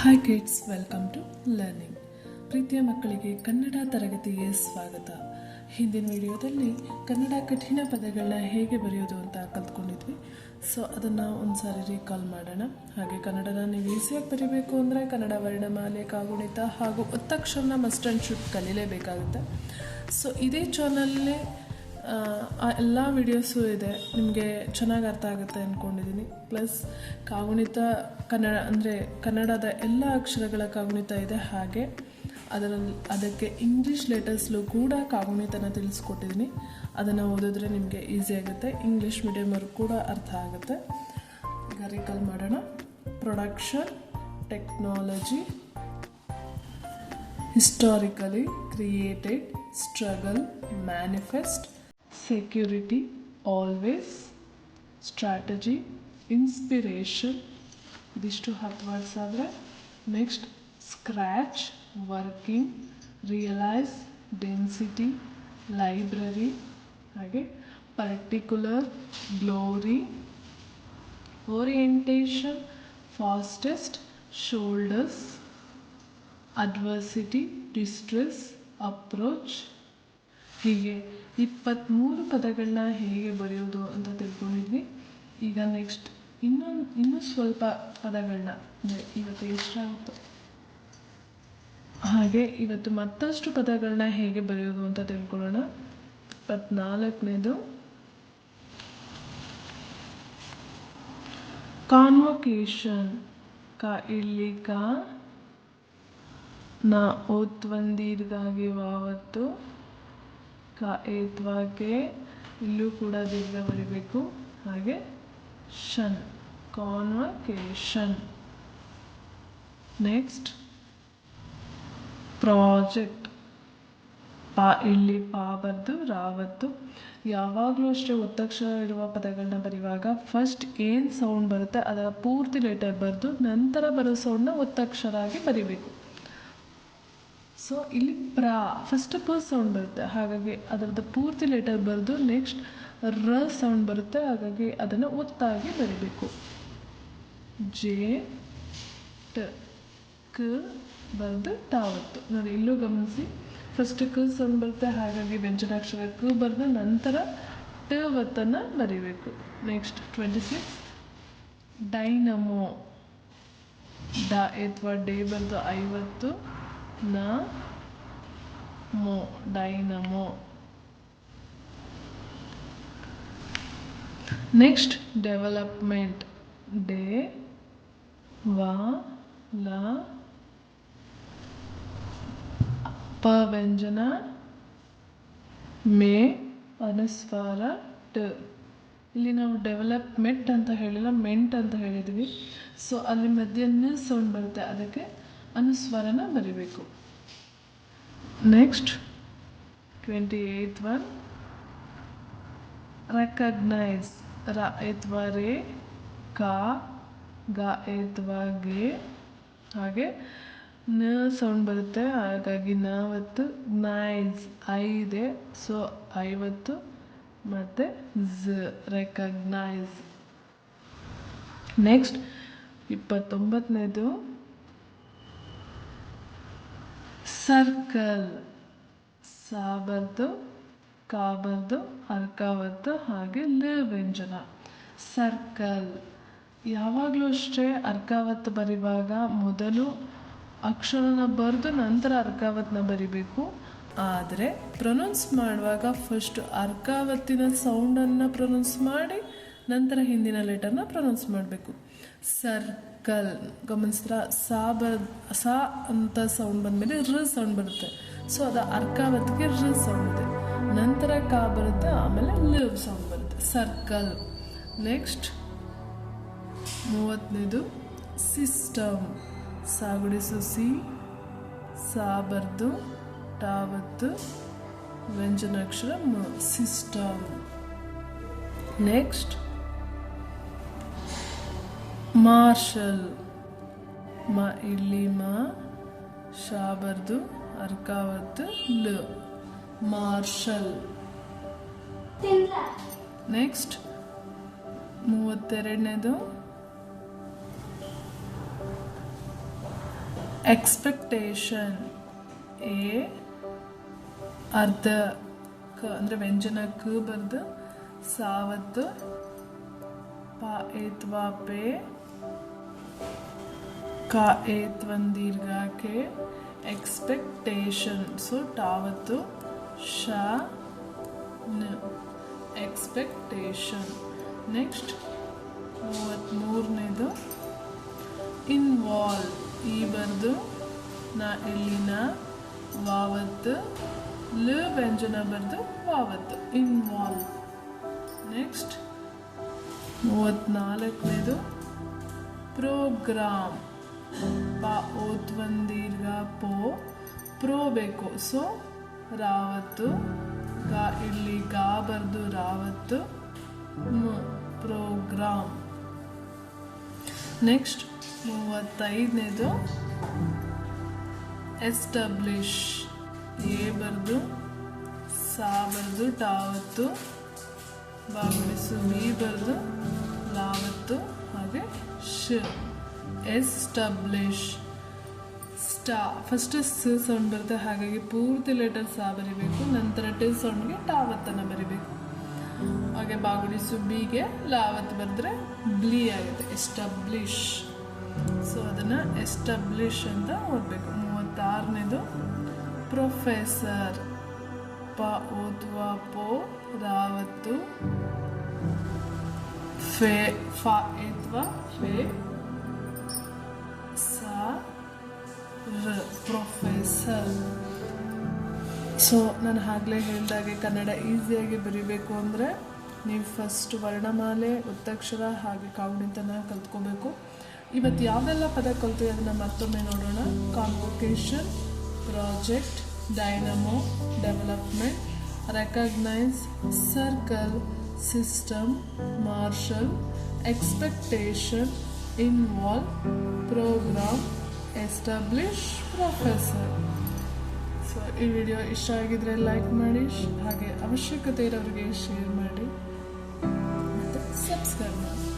Hi kids welcome to learning ಪ್ರೀತಿಯ ಮಕ್ಕಳಿಗೆ ಕನ್ನಡ ತರಗತಿಗೆ ಸ್ವಾಗತ. ಹಿಂದಿನ ವಿಡಿಯೋದಲ್ಲಿ ಕನ್ನಡ ಕಠಿಣ ಪದಗಳನ್ನ ಹೇಗೆ ಬರೆಯೋದು ಅಂತ ಕಲ್ತ್ಕೊಂಡಿದ್ವಿ. ಸೊ ಅದನ್ನು ಒಂದ್ಸಾರಿ ರೀಕಾಲ್ ಮಾಡೋಣ. ಹಾಗೆ ಕನ್ನಡನ ನೀವು ಈಸಿಯಾಗಿ ಬರೀಬೇಕು ಅಂದರೆ ಕನ್ನಡ ವರ್ಣಮಾಲೆ, ಕಾಗುಣಿತ ಹಾಗೂ ಒತ್ತಕ್ಷರನ ಮಸ್ಟ್ ಆ್ಯಂಡ್ ಶುಡ್ ಕಲೀಲೇಬೇಕಾಗುತ್ತೆ. ಸೊ ಇದೇ ಚಾನಲ್ಲೇ ಆ ಎಲ್ಲ ವಿಡಿಯೋಸು ಇದೆ. ನಿಮಗೆ ಚೆನ್ನಾಗಿ ಅರ್ಥ ಆಗುತ್ತೆ ಅಂದ್ಕೊಂಡಿದ್ದೀನಿ ಪ್ಲಸ್ ಕಾಗುಣಿತ ಕನ್ನಡ ಅಂದರೆ ಕನ್ನಡದ ಎಲ್ಲ ಅಕ್ಷರಗಳ ಕಾಗುಣಿತ ಇದೆ ಹಾಗೆ. ಅದರಲ್ಲಿ ಅದಕ್ಕೆ ಇಂಗ್ಲೀಷ್ ಲೆಟರ್ಸ್ಲು ಕೂಡ ಕಾಗುಣಿತನ ತಿಳಿಸ್ಕೊಟ್ಟಿದ್ದೀನಿ ಅದನ್ನು ಓದಿದ್ರೆ ನಿಮಗೆ ಈಸಿ ಆಗುತ್ತೆ. ಇಂಗ್ಲೀಷ್ ಮೀಡಿಯಮವ್ರಿಗೆ ಕೂಡ ಅರ್ಥ ಆಗುತ್ತೆ. ಈಗ ಮಾಡೋಣ. Production technology historically created, struggle, manifest security, always, strategy, inspiration. These two hot words are there. Next, scratch, working, realize, density, library, okay? particular, glory, orientation, fastest, shoulders, adversity, distress, approach. ठीक है ಇಪ್ಪತ್ತ್ಮೂರು ಪದಗಳನ್ನ ಹೇಗೆ ಬರೆಯೋದು ಅಂತ ತಿಳ್ಕೊಂಡಿದ್ವಿ. ಈಗ next ಇನ್ನೊಂದು ಇನ್ನೂ ಸ್ವಲ್ಪ ಪದಗಳನ್ನ ಅಂದರೆ ಇವತ್ತು ಎಷ್ಟಾಗುತ್ತೋ ಹಾಗೆ ಇವತ್ತು ಮತ್ತಷ್ಟು ಪದಗಳನ್ನ ಹೇಗೆ ಬರೆಯೋದು ಅಂತ ತಿಳ್ಕೊಳ್ಳೋಣ. ಇಪ್ಪತ್ನಾಲ್ಕನೇದು. ಕಾನ್ವೊಕೇಶನ್ ಕಾ ಇಲ್ಲಿ ಕಾ ನ ಓತ್ವಂದೀರ್ಘಾಗಿ ವಾವತ್ತು. ಕ ಕೆ ಇಲ್ಲೂ ಕೂಡ ದೀರ್ಘ ಬರಿಬೇಕು. ಹಾಗೆ ಶನ್, ಕಾನ್ವಕೇಶನ್. Next project. ಪಾ, ಇಲ್ಲಿ ಪಾ ಬರ್ದು ಯಾವಾಗಲೂ ಅಷ್ಟೇ ಒತ್ತಕ್ಷರ ಇರುವ ಪದಗಳನ್ನ ಬರೆಯುವಾಗ ಫಸ್ಟ್ ಏನು ಸೌಂಡ್ ಬರುತ್ತೆ ಅದರ ಪೂರ್ತಿ ಲೆಟರ್ ಬರೆದು ನಂತರ ಬರೋ ಸೌಂಡನ್ನ ಒತ್ತಕ್ಷರ ಆಗಿ ಬರಿಬೇಕು. ಸೊ ಇಲ್ಲಿ ಪ್ರಾ ಫಸ್ಟ್ ಪ ಸೌಂಡ್ ಬರುತ್ತೆ. ಹಾಗಾಗಿ ಅದರದ್ದು ಪೂರ್ತಿ ಲೆಟರ್ ಬರೆದು ನೆಕ್ಸ್ಟ್ ರ ಸೌಂಡ್ ಬರುತ್ತೆ. ಹಾಗಾಗಿ ಅದನ್ನು ಒತ್ತಾಗಿ ಬರಿಬೇಕು. ಜೆ, ಟ, ಕ ಬರೆದು ಟಾವತ್ತು ನೋಡಿ, ಇಲ್ಲೂ ಗಮನಿಸಿ. ಫಸ್ಟ್ ಕ ಸೌಂಡ್ ಬರುತ್ತೆ. ಹಾಗಾಗಿ ವ್ಯಂಜನಾಕ್ಷರ ಕ ಬರೆದು ನಂತರ ಟ ಒತ್ತನ್ನು ಬರಿಬೇಕು. ನೆಕ್ಸ್ಟ್ ಟ್ವೆಂಟಿ ಸಿಕ್ಸ್ ಡೈನಮೋ ಡ ಅಥವಾ ಡೇ ಬರೆದು ಐವತ್ತು. ನ mo dynamo ನೆಕ್ಸ್ಟ್ development. ವ la ಪ ವ್ಯಂಜನ ಮೇ ಅನುಸ್ವಾರ ಟ. ಇಲ್ಲಿ ನಾವು ಡೆವಲಪ್ಮೆಂಟ್ ಅಂತ ಹೇಳಿಲ್ಲ ಮೆಂಟ್ ಅಂತ ಹೇಳಿದ್ವಿ. ಸೊ ಅಲ್ಲಿ ಮಧ್ಯೆ ಸೌಂಡ್ ಬರುತ್ತೆ. ಅದಕ್ಕೆ ಅನುಸ್ವಾರನ ಬರಿಬೇಕು. Next twenty eight one recognise ರ ಎತ್ವ ರೇ, ಕಾ, ಗ ಎತ್ವ ಗೆ. ಹಾಗೆ ನ ಸೌಂಡ್ ಬರುತ್ತೆ, ಹಾಗಾಗಿ ನಾವತ್ತು ನೈಸ್ ಐ ಇದೆ, ಸೊ ಐವತ್ತು ಮತ್ತು ಝ ರೆಕಗ್ನೈಸ್ ನೆಕ್ಸ್ಟ್ ಇಪ್ಪತ್ತೊಂಬತ್ತನೇದು. ಸರ್ಕಲ್ ಸ ಬರ್ದು ಕ ಹಾಗೆ ಲ ವ್ಯಂಜನ ಸರ್ಕಲ್ ಯಾವಾಗಲೂ ಅಷ್ಟೇ ಅರ್ಕಾವತ್ತು ಬರೆಯುವಾಗ ಮೊದಲು ಅಕ್ಷರನ ಬರೆದು ನಂತರ ಅರ್ಕಾವತ್ತನ್ನ ಬರಿಬೇಕು. ಆದರೆ ಪ್ರೊನೌನ್ಸ್ ಮಾಡುವಾಗ ಫಸ್ಟ್ ಅರ್ಕಾವತ್ತಿನ ಸೌಂಡನ್ನು ಪ್ರೊನೌನ್ಸ್ ಮಾಡಿ ನಂತರ ಹಿಂದಿನ ಲೆಟರ್ನ ಪ್ರೊನೌನ್ಸ್ ಮಾಡಬೇಕು. ಸರ್ಕಲ್ ಗಮನಿಸಿದ್ರ? ಸಾ ಬರ್, ಸಾ ಅಂತ ಸೌಂಡ್ ಬಂದಮೇಲೆ ರ ಸೌಂಡ್ ಬರುತ್ತೆ. ಸೊ ಅದು ಅರ್ಕಾವತ್ತಿಗೆ ರ ಸೌಂಡ್ ಇದೆ. ನಂತರ ಕಾ ಬರುತ್ತೆ, ಆಮೇಲೆ ಲಿವ್ ಸೌಂಡ್ ಬರುತ್ತೆ. ಸರ್ಕಲ್ ನೆಕ್ಸ್ಟ್ ಮೂವತ್ತನೇದು ಸಿಸ್ಟಮ್ ಸಾಗುಡಿಸು ಸಿ ಬರ್ದು ಟಾವತ್ತು ವ್ಯಂಜನಾಕ್ಷರ ಸಿಸ್ಟಮ್ ನೆಕ್ಸ್ಟ್ ಮಾರ್ಷಲ್ ಮ ಇಲ್ಲಿ ಮ ಶಾ ಬರ್ದು ಅರ್ಕಾವತ್ತು ಲ. ಮಾರ್ಷಲ್. ನೆಕ್ಸ್ಟ್ ಮೂವತ್ತೆರಡನೇದು ಎಕ್ಸ್ಪೆಕ್ಟೇಷನ್. ಎ ಅರ್ಧ ಕ ಅಂದರೆ ವ್ಯಂಜನ ಕ ಬರ್ದು ಸಾವತ್ತು ಪ ಏತ್ವಾ ಪೇ ಕ ಏತ್ವನ್ ದೀರ್ಘಕ್ಕೆ ಎಕ್ಸ್ಪೆಕ್ಟೇಷನ್ ಸೊ ಟಾವತ್ತು ಶ ನ ಎಕ್ಸ್ಪೆಕ್ಟೇಷನ್ ನೆಕ್ಸ್ಟ್ ಮೂವತ್ತ್ಮೂರನೇದು ಇನ್ವಾಲ್ವ್ ಈ ಬರೆದು ನಾ ಇಲ್ಲಿನ ವಾವತ್ತು ಲ ವ್ಯಂಜನ ಬರೆದು ವಾವತ್ತು ಇನ್ವಾಲ್ವ್ ನೆಕ್ಸ್ಟ್ ಮೂವತ್ತ್ನಾಲ್ಕನೇದು ಪ್ರೋಗ್ರಾಮ್ ಪ ದೀರ್ಘ ಪೋ. ಪ್ರೋ ಬೇಕು. ಸೊ, ರಾವತ್ತು. ಗಾ ಇಲ್ಲಿ ಗಾ ಬರ್ದು ರಾವತ್ತು. ಪ್ರೋಗ್ರಾಮ್ ನೆಕ್ಸ್ಟ್ ಮೂವತ್ತೈದನೇದು ಎಸ್ಟಬ್ಲಿಷ್. ಎ ಬರ್ದು, ಸಾ ಬರ್ದು ಟಾವತ್ತು. ಬಾಗುಡಿಸು ಬಿ ಬರ್ದು ಲಾವತ್ತು ಹಾಗೆ ಶ. ಎಸ್ಟಬ್ಲಿಷ್ ಸ್ಟಾ ಫಸ್ಟ್ ಸೌಂಡ್ ಬರುತ್ತೆ ಹಾಗಾಗಿ ಪೂರ್ತಿ ಲೆಟರ್ ಸಾ ಬರಿಬೇಕು, ನಂತರ ಟಿ ಸೌಂಡ್ಗೆ ಟಾವತ್ತನ್ನು ಬರಿಬೇಕು. ಹಾಗೆ ಬಾಗುಡಿಸು ಬಿಗೆ ಲಾವತ್ ಬರೆದ್ರೆ ಬ್ಲಿ ಆಗುತ್ತೆ, ಎಸ್ಟಬ್ಲಿಷ್. ಸೊ ಅದನ್ನು ಎಸ್ಟಬ್ಲಿಷ್ ಅಂತ ಓದಬೇಕು. ಮೂವತ್ತಾರನೇದು ಪ್ರೊಫೆಸರ್ ಪ ಓದುವ ಪೋ ರಾವತ್ತು ಫೆ, ಫಾ ಎತ್ವಾ ಫೆ ಸೊ ನಾನು ಆಗಲೇ ಹೇಳಿದಾಗೆ ಕನ್ನಡ ಈಸಿಯಾಗಿ ಬರೀಬೇಕು ಅಂದರೆ ನೀವು ಫಸ್ಟ್ ವರ್ಣಮಾಲೆ ಒತ್ತಕ್ಷರ ಹಾಗೆ ಕಾವಣಿತನ ಕಲ್ತ್ಕೋಬೇಕು. ಇವತ್ತು ಯಾವೆಲ್ಲ ಪದ ಕಲ್ತೀವಿ ಅದನ್ನು ಮತ್ತೊಮ್ಮೆ ನೋಡೋಣ. Convocation project dynamo development recognise circle system marshal expectation involve program establish professor so ಈ ವಿಡಿಯೋ ಇಷ್ಟ ಆಗಿದ್ರೆ ಲೈಕ್ ಮಾಡಿ, ಹಾಗೆ ಅವಶ್ಯಕತೆ ಇರೋರಿಗೆ ಶೇರ್ ಮಾಡಿ, ಮತ್ತು ಸಬ್ಸ್ಕ್ರೈಬ್ ಮಾಡಿ.